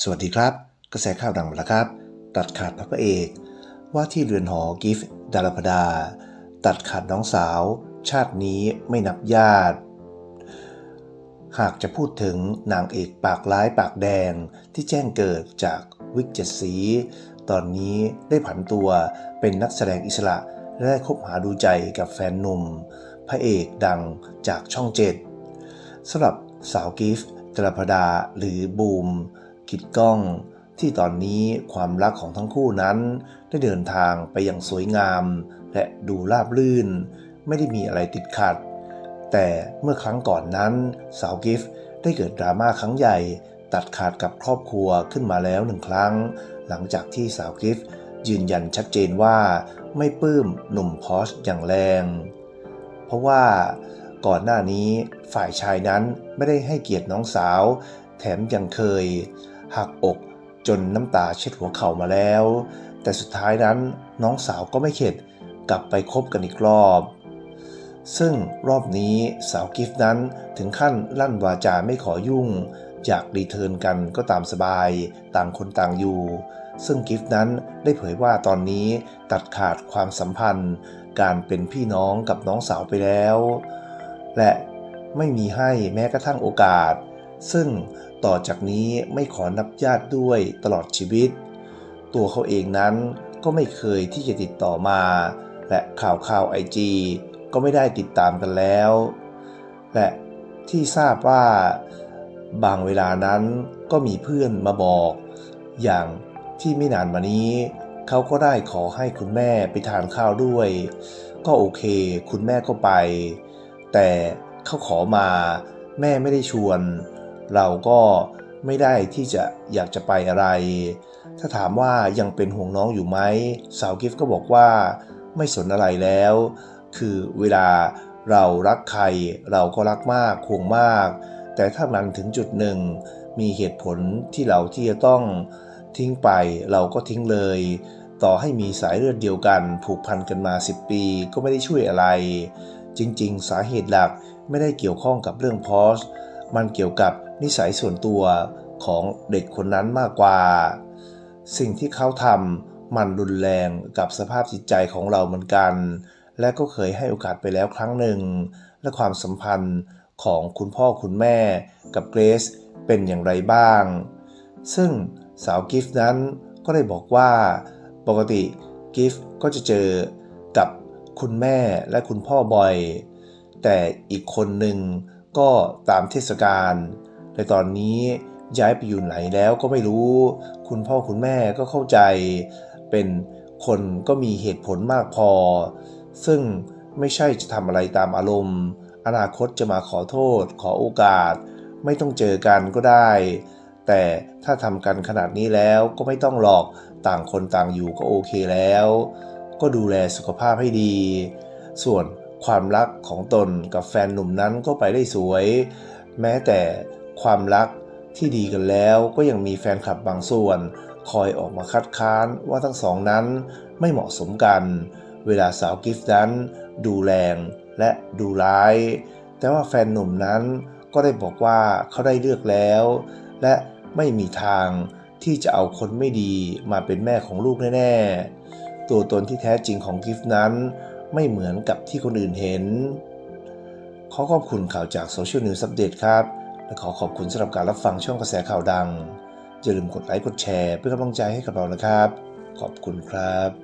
สวัสดีครับ กระแสข่าวดังมาแล้วครับ ตัดขาดพระเอก ว่าที่เรือนหอกิฟต์ดารพดา ตัดขาดน้องสาว ชาตินี้ไม่นับญาติ หากจะพูดถึงนางเอกปากร้ายปากแดงที่แจ้งเกิดจากวิกเจ็ดสี ตอนนี้ได้ผันตัวเป็นนักแสดงอิสระ และได้คบหาดูใจกับแฟนหนุ่ม พระเอกดังจากช่องเจ็ดสำหรับสาวกิฟต์ดารพดาหรือบูม กิดก้องที่ตอนนี้ความรักของทั้งคู่นั้น ได้เดินทางไปอย่างสวยงาม และดูราบรื่น ไม่ได้มีอะไรติดขัด แต่เมื่อครั้งก่อนนั้นสาวกิฟต์ได้เกิดดราม่าครั้งใหญ่ ตัดขาดกับครอบครัวขึ้นมาแล้วหนึ่งครั้ง หลังจากที่สาวกิฟต์ยืนยันชัดเจนว่าไม่ปลื้มหนุ่มพอชอย่างแรง เพราะว่าก่อนหน้านี้ฝ่ายชายนั้นไม่ได้ให้เกียรติน้องสาว แถมยังเคย หักอกจนน้ำตาเช็ดหัวเข่ามาแล้ว แต่สุดท้ายนั้นน้องสาวก็ไม่เข็ดกลับไปคบกันอีกรอบ ซึ่งรอบนี้สาวกิฟต์นั้นถึงขั้นลั่นวาจาไม่ขอยุ่ง อยากรีเทิร์นกันก็ตามสบาย ต่างคนต่างอยู่ ซึ่งกิฟต์นั้นได้เผยว่าตอนนี้ตัดขาดความสัมพันธ์ การเป็นพี่น้องกับน้องสาวไปแล้ว และไม่มีให้แม้กระทั่งโอกาส ซึ่งต่อจากนี้ไม่ขอนับญาติด้วยตลอดชีวิต ตัวเขาเองนั้นก็ไม่เคยที่จะติดต่อมา และข่าวข่าวไอจีก็ไม่ได้ติดตามกันแล้ว และที่ทราบว่า บางเวลานั้นก็มีเพื่อนมาบอก อย่างที่ไม่นานมานี้ เขาก็ได้ขอให้คุณแม่ไปทานข้าวด้วย ก็โอเค คุณแม่ก็ไป แต่เขาขอมาแม่ไม่ได้ชวน เราก็ไม่ได้ที่จะอยากจะไปอะไร ถ้าถามว่ายังเป็นห่วงน้องอยู่ไหมสาวกิฟต์ก็บอกว่าไม่สนอะไรแล้ว คือเวลาเรารักใครเราก็รักมากห่วงมาก แต่ถ้ามันถึงจุดหนึ่ง มีเหตุผลที่เราที่จะต้องทิ้งไปเราก็ทิ้งเลย ต่อให้มีสายเลือดเดียวกัน ผูกพันกันมา 10 ปีก็ไม่ได้ช่วยอะไร จริงๆ สาเหตุหลักไม่ได้เกี่ยวข้องกับเรื่องพอสมันเกี่ยวกับ นิสัยส่วนตัวของเด็กคนนั้นมากกว่า สิ่งที่เขาทำมันรุนแรงกับสภาพจิตใจของเราเหมือนกัน และก็เคยให้โอกาสไปแล้วครั้งหนึ่ง และความสัมพันธ์ของคุณพ่อคุณแม่กับเกรซเป็นอย่างไรบ้าง ซึ่งสาวกิฟต์นั้นก็ได้บอกว่า ปกติกิฟต์ก็จะเจอกับคุณแม่และคุณพ่อบ่อย แต่อีกคนหนึ่งก็ตามเทศกาล แต่ตอนนี้ย้ายไปอยู่ไหนแล้วก็ไม่รู้ คุณพ่อคุณแม่ก็เข้าใจ เป็นคนก็มีเหตุผลมากพอ ซึ่งไม่ใช่จะทำอะไรตามอารมณ์ อนาคตจะมาขอโทษ ขอโอกาส ไม่ต้องเจอกันก็ได้ แต่ถ้าทำกันขนาดนี้แล้วก็ไม่ต้องหลอกต่างคนต่างอยู่ก็โอเคแล้ว ก็ดูแลสุขภาพให้ดี ส่วนความรักของตนกับแฟนหนุ่มนั้นก็ไปได้สวย แม้แต่ ความรักที่ดีกันแล้วก็ยังมีแฟนคลับบางส่วน คอยออกมาคัดค้านว่าทั้งสองนั้นไม่เหมาะสมกัน เวลาสาวกิฟต์นั้น ดูแรงและดูร้าย แต่ว่าแฟนหนุ่มนั้นก็ได้บอกว่าเขาได้เลือกแล้ว และไม่มีทางที่จะเอาคนไม่ดีมาเป็นแม่ของลูกแน่ๆ ตัวตนที่แท้จริงของกิฟต์นั้นไม่เหมือนกับที่คนอื่นเห็น ขอขอบคุณข่าวจากโซเชียลนิวส์อัปเดตครับ และขอขอบคุณสำหรับการรับฟังช่องกระแสข่าวดังอย่าลืมกดไลค์กดแชร์ เพื่อกำลังใจให้กับเรานะครับ ขอบคุณครับ